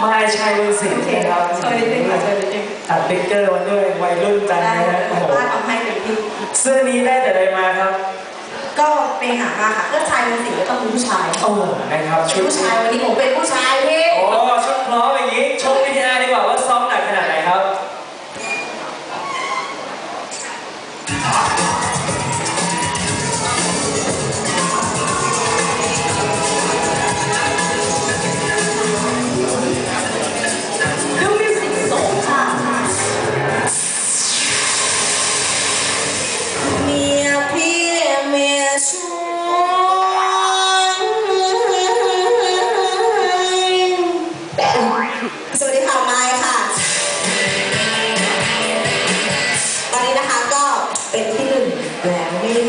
ไม่ใช่รุ่นสิงห์นะครับช่วยนิดนึงค่ะช่วยนิดนึงตัดติ๊กเกอร์มันด้วยวัยรุ่นจังได้นะฮะโอ้โหป้าทำให้เป็นที่เสื้อนี้ได้แต่ใดมาครับ ก็ไปหามาค่ะเพื่อชายเป็นสิ่งก็ต้องเป็นผู้ชายโอ้นะครับเป็ชุนดผู้ชายวันนี้ผมเป็นผู้ชายพี่โอ้ชุดพร้อมอย่างนี้ชมวิทยาดีกว่าว่าซ้อม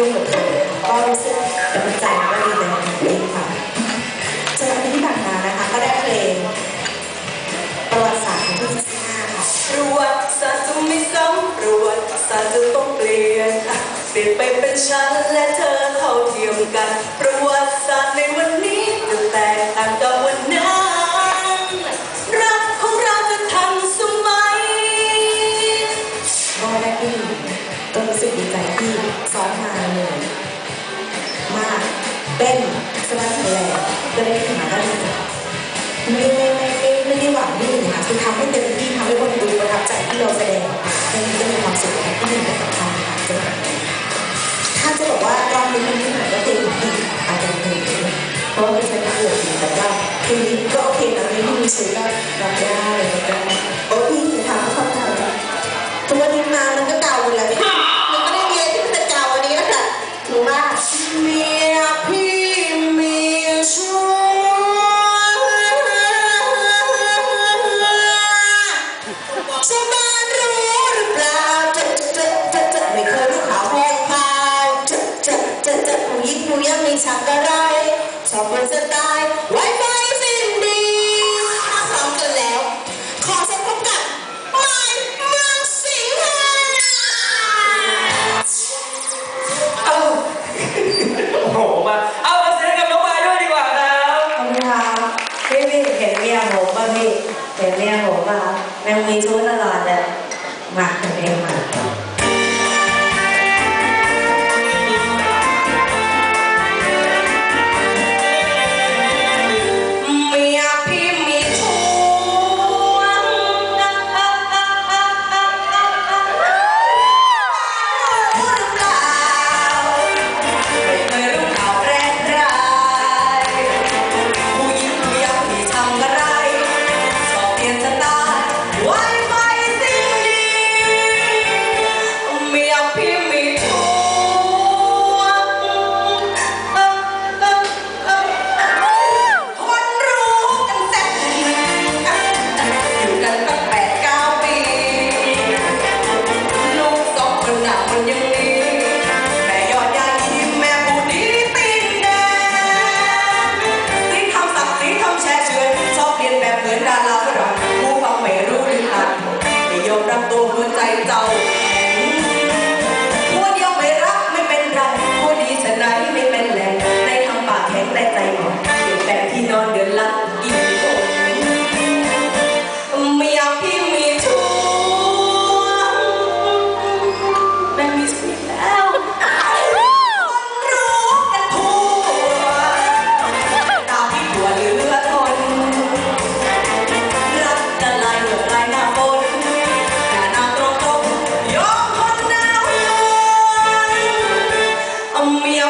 แล้วไม่ได้ยุ่งกับเธอก็รู้สึกกำลังใจก็ดีใจกับตัวเองค่ะเจออาทิตย์ที่ผ่านมานะคะก็ได้เพลงประวัติศาสตร์ของพี่ซิน่าค่ะประวัติศาสตร์จะไม่ซ้ำประวัติศาสตร์จะต้องเปลี่ยนเปลี่ยนไปเป็นฉันและเธอเท่าเทียมกัน ประวัติศาสตร์ในวันนี้ ต้นสบายแรงก็ได้ที่มาก็ดีใจไม่ไม่ไม่ไม่ไม่ได้หวังที่หนึ่งค่ะคือทำให้เต็มที่ทำให้คนดูประทับใจที่เราแสดงออกมาให้มันก็มีความสุขค่ที่หนึ่งเป็นสำคัญค่ะสำหรับถ้าจะบอกว่ารอบนี้มันไม่เหมือนก็คือที่อาจจะเป็นเพราะว่าไม่ใช่ประโยชน์แต่ว่าทีนี้ก็โอเคนะที่มีชื่อก็รับได้รับได้ ชักอะไรชอบคนสไตล์ไวไฟสิ้นดีถ้าพร้อมกันแล้ว ขอเชิญพบกับไมค์เมืองสิงห์เอาโอ้โหมาเอามาเสียงกับน้องมายด้วยดีกว่าครับขอบคุณครับพี่พี่เห็นเมียผมป่ะพี่เห็นเมียผมป่ะครับแมงมีชู้ตลอดเลย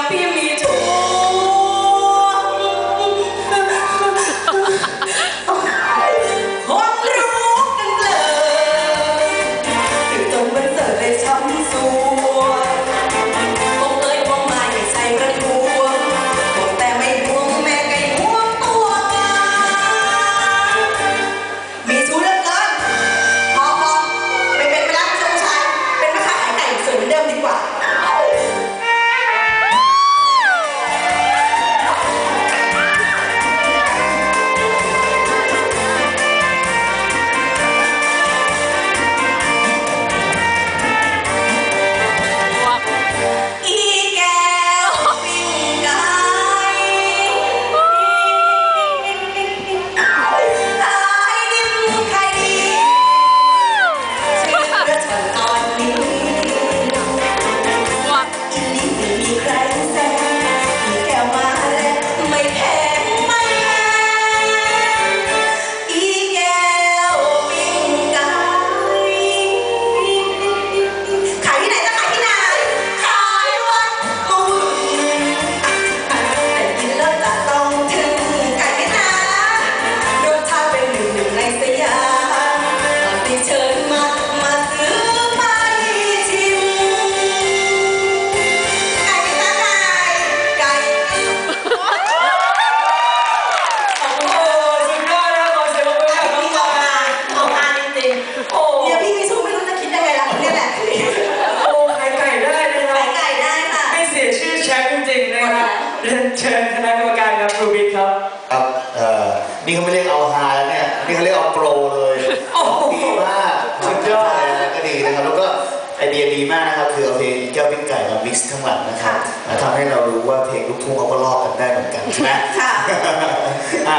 happy meal. เชิญคณะกรรมการครับครูบิ๊กครับ ครับเอ่อนี่เขาไม่เรียกเอาฮาแล้วเนี่ย นี่เขาเรียกเอาโปรเลยโอ้โหดีมากสุดยอด ก็ดีนะครับ แล้วก็ไอเดียดีมากนะครับ คือเอาเพลงเจ้วปิ้ไก่มามิสซ์ข้างหลังนะครับมาทำให้เรารู้ว่าเพลงลูกทุ่งเขาก็ลอกกันได้เหมือนกันใช่ไหมค่ะ อะ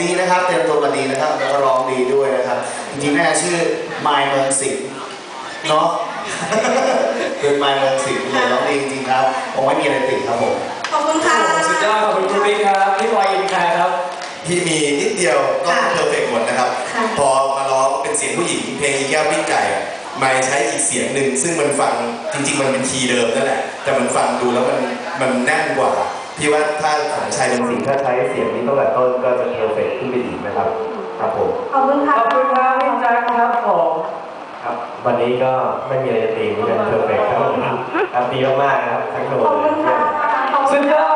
ดีนะครับ เตรียมตัวมาดีนะครับ แล้วก็ร้องดีด้วยนะครับ จริงๆม่ชื่อไมล์เมืองสิงเนาะคือไมล์เมืองสิงเลยร้องดีจริงๆครับผมไม่มีอะไรติครับผม อบคุณค่ะ สุดยอดขอบคุณครูบิ๊กครับพี่บอยอินคาครับพี่มีนิดเดียวก็ค่ะเพอร์เฟกหมดนะครับ ค่ะ พอมาร้องเป็นเสียงผู้หญิงเพลงอีแก้วปิ้งไก่อะไม่ใช้อีกเสียงหนึ่งซึ่งมันฟังจริง ๆ มันเป็นคีย์เดิมนั่นแหละแต่มันฟังดูแล้วมันมันแน่นกว่าพี่ว่าถ้าของชายเป็นสิ่งถ้าใช้เสียงนี้ตั้งแต่ต้นก็จะเพอร์เฟกขึ้นไปอีกนะครับครับผม ขอบคุณขค่ะ อบคุณครับพี่แจ็คครับผมครับวันนี้ก็ไม่มีอะไรจะตีนี่เป็นเพอร์เฟกครับผมครับดีมากๆนะครับทั้งโดขอบคุณค่ะ สุดยอด